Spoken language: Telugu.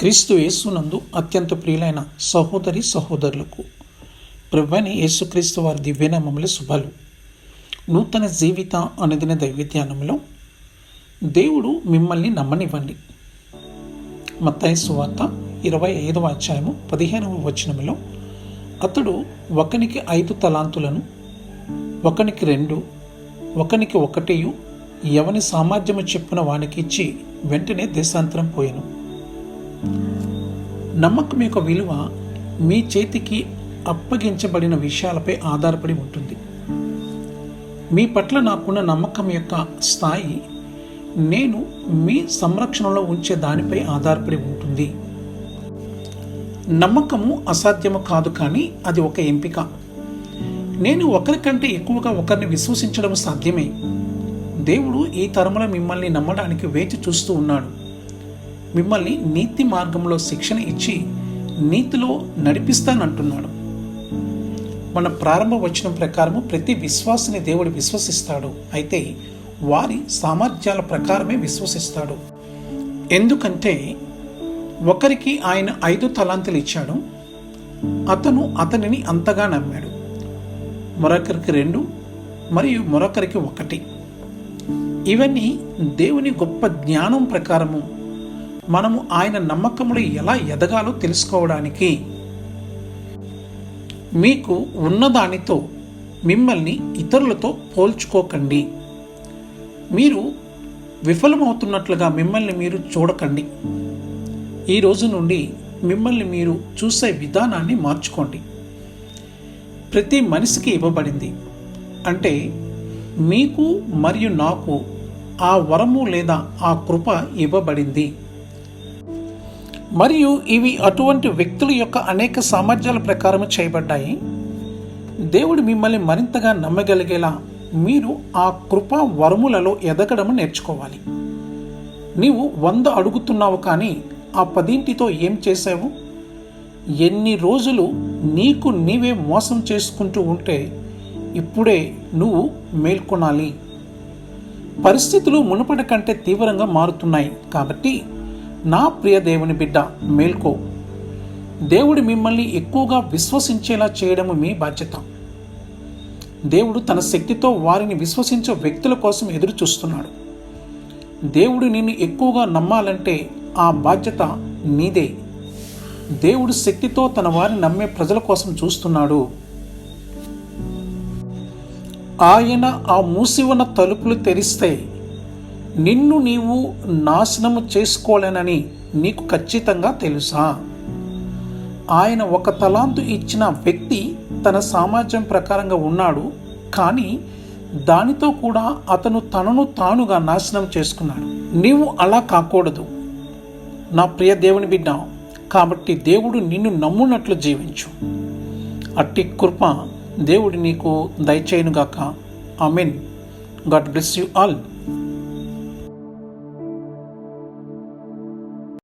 క్రీస్తు యేసునందు అత్యంత ప్రియులైన సహోదరి సహోదరులకు ప్రభుని యేసుక్రీస్తు వారి దివ్యనామముల శుభాలు. నూతన జీవిత అనుదిన దైవధ్యానంలో దేవుడు మిమ్మల్ని నమ్మనివ్వండి. మత్తాయసు వార్త ఇరవై ఐదవ అధ్యాయము పదిహేనవ వచనములో అతడు ఒకనికి ఐదు తలాంతులను ఒకనికి రెండు ఒకనికి ఒకటియు ఎవని సామర్థ్యము చెప్పున వానికి ఇచ్చి వెంటనే దేశాంతరం పోయాను. నమ్మకం యొక్క విలువ మీ చేతికి అప్పగించబడిన విషయాలపై ఆధారపడి ఉంటుంది. మీ పట్ల నాకున్న నమ్మకం యొక్క స్థాయి నేను మీ సంరక్షణలో ఉంచే దానిపై ఆధారపడి ఉంటుంది. నమ్మకము అసాధ్యము కాదు కానీ అది ఒక ఎంపిక. నేను ఒకరికంటే ఎక్కువగా ఒకరిని విశ్వసించడం సాధ్యమే. దేవుడు ఈ తరములో మిమ్మల్ని నమ్మడానికి వేచి చూస్తూ ఉన్నాడు. మిమ్మల్ని నీతి మార్గంలో శిక్షణ ఇచ్చి నీతిలో నడిపిస్తానంటున్నాడు. మన ప్రారంభ వచనం ప్రకారము ప్రతి విశ్వాసిని దేవుడు విశ్వసిస్తాడు. అయితే వారి సామర్థ్యాల ప్రకారమే విశ్వసిస్తాడు. ఎందుకంటే ఒకరికి ఆయన ఐదు తలాంతులు ఇచ్చాడు. అతను అతనిని అంతగా నమ్మాడు. మరొకరికి రెండు మరియు మరొకరికి ఒకటి. ఇవన్నీ దేవుని గొప్ప జ్ఞానం ప్రకారము మనము ఆయన నమ్మకములు ఎలా ఎదగాలో తెలుసుకోవడానికి మీకు ఉన్నదానితో మిమ్మల్ని ఇతరులతో పోల్చుకోకండి. మీరు విఫలమవుతున్నట్లుగా మిమ్మల్ని మీరు చూడకండి. ఈ రోజు నుండి మిమ్మల్ని మీరు చూసే విధానాన్ని మార్చుకోండి. ప్రతి మనిషికి ఇవ్వబడింది. అంటే మీకు మరియు నాకు ఆ వరము లేదా ఆ కృప ఇవ్వబడింది. మరియు ఇవి అటువంటి వ్యక్తుల యొక్క అనేక సామర్థ్యాల ప్రకారం చేయబడ్డాయి. దేవుడు మిమ్మల్ని మరింతగా నమ్మగలిగేలా మీరు ఆ కృపా వరములలో ఎదగడం నేర్చుకోవాలి. నీవు వంద అడుగుతున్నావు కానీ ఆ పదింటితో ఏం చేసావు ఎన్ని రోజులు నీకు నీవే మోసం చేసుకుంటూ ఉంటే ఇప్పుడే నువ్వు మేల్కొనాలి. పరిస్థితులు మునుపటి కంటే తీవ్రంగా మారుతున్నాయి కాబట్టి నా ప్రియ దేవుని బిడ్డ మేల్కో. దేవుడు మిమ్మల్ని ఎక్కువగా విశ్వసించేలా చేయడము మీ బాధ్యత. దేవుడు తన శక్తితో వారిని విశ్వసించే వ్యక్తుల కోసం ఎదురు చూస్తున్నాడు దేవుడు నిన్ను ఎక్కువగా నమ్మాలంటే ఆ బాధ్యత నీదే. దేవుడు శక్తితో తన వారిని నమ్మే ప్రజల కోసం చూస్తున్నాడు. ఆయన ఆ మూసి ఉన్న తలుపులు తెరిస్తే నిన్ను నీవు నాశనము చేసుకోలేనని నీకు ఖచ్చితంగా తెలుసా? ఆయన ఒక తలాంతు ఇచ్చిన వ్యక్తి తన సామర్థ్యం ప్రకారంగా ఉన్నాడు కానీ దానితో కూడా అతను తనను తానుగా నాశనం చేసుకున్నాడు. నీవు అలా కాకూడదు. నా ప్రియ దేవుని బిడ్డ కాబట్టి దేవుడు నిన్ను నమ్మునట్లు జీవించు. అట్టి కృప దేవుడు నీకు దయచేయునుగాక. Mean God bless you all.